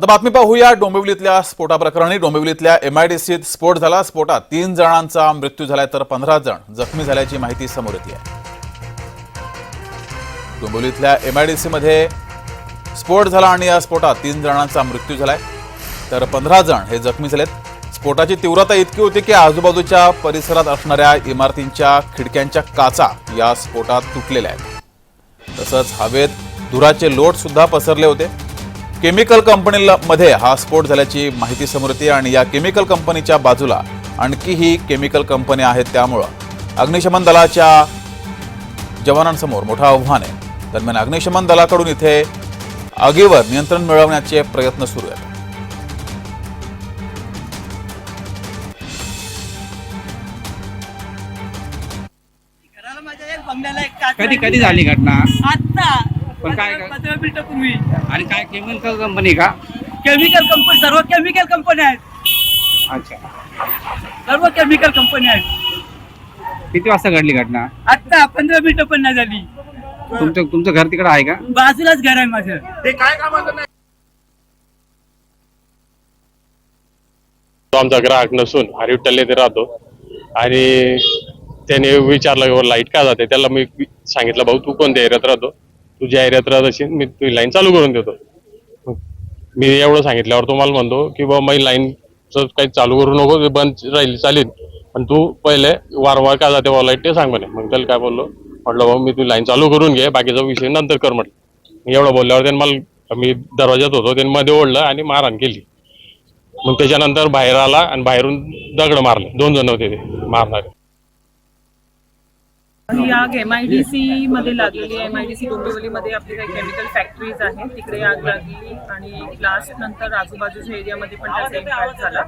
आता बातमी पाहूया. डोंबिवलीतल्या स्फोटाप्रकरणी डोंबिवलीतल्या एमआयडीसीत स्फोट झाला. स्फोटात तीन जणांचा मृत्यू झालाय तर पंधरा जण जखमी झाल्याची माहिती समोर येते आहे. डोंबिवलीतल्या एमआयडीसीमध्ये स्फोट झाला आणि या स्फोटात तीन जणांचा मृत्यू झालाय तर पंधरा जण हे जखमी झालेत. स्फोटाची तीव्रता इतकी होती की आजूबाजूच्या परिसरात असणाऱ्या इमारतींच्या खिडक्यांच्या काचा या स्फोटात तुटलेल्या आहेत. तसंच हवेत धुराचे लोट सुद्धा पसरले होते. केमिकल कंपनीला मध्ये हा स्फोट झाल्याची माहिती समोर येते आणि या केमिकल कंपनीच्या बाजूला आणखीही केमिकल कंपन्या आहेत त्यामुळं अग्निशमन दलाच्या जवानांसमोर मोठं आव्हान आहे. दरम्यान अग्निशमन दलाकडून इथे आगीवर नियंत्रण मिळवण्याचे प्रयत्न सुरू आहेत. कधी. कधी झाली घटना? आत्ता पण काय- आणि काय केमिकल कंपनी का? केमिकल कंपनी सर्व केमिकल कंपन्या आहेत. अच्छा. सर्व केमिकल कंपन्या आहेत. किती वाजता घडली घटना? आत्ता पंधरा मिनिटं पण नाही झाली. तुमचं तुमचं घर तिकडे आहे का? बाजूलाच घर आहे माझं. तो आमचा ग्राहक नसून हरिविठ्ठल येथे राहतो. आणि त्याने विचारलं "वर लाइट का जाते? त्याला मी सांगितलं भाऊ तू कोणत्या एरियात राहतो? तू एरियात राहत असेल मी तुझी लाईन चालू करून देतो. मी एवढं सांगितल्यावर तो मला म्हणतो की बाबा माझी लाईन काही चालू करू नको ते बंद राहील चालेल. पण तू पहिले वारंवार का जाते बाबा लाइट ते सांग म्हणे. मग त्याला काय बोललो म्हटलं भाऊ मी तुझी लाईन चालू करून घे बाकीचा विषय नंतर कर म्हटलं. एवढं बोलल्यावर त्याने मला मी दरवाज्यात होतो त्याने मध्ये ओढलं आणि मारहाण केली. मग त्याच्यानंतर बाहेर आला आणि बाहेरून दगड मारले. दोन जण होते ते मारणारे. ही आग एम आय डी सी मध्ये लागलेली आहे. एम आय डी सी डोंबिवलीमध्ये आपली काही केमिकल फॅक्टरीज आहेत. तिकडे आग लागली आणि ब्लास्ट नंतर आजूबाजूच्या एरियामध्ये पण त्याचा इम्पॅक्ट झाला.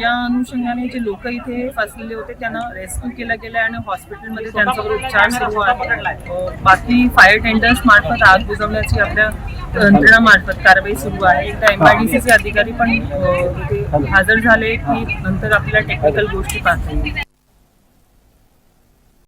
या अनुषंगाने जे लोक इथे फसलेले होते त्यांना रेस्क्यू केलं गेलं आणि हॉस्पिटलमध्ये त्यांच्यावर उपचार सुरू आहे. बाकी फायर टेंडर्स मार्फत आग बुजवण्याची आपल्या यंत्रणामार्फत कारवाई सुरू आहे. एकदा एम आय डी सीचे अधिकारी पण हजर झाले की नंतर आपल्याला टेक्निकल गोष्टी पाहता येईल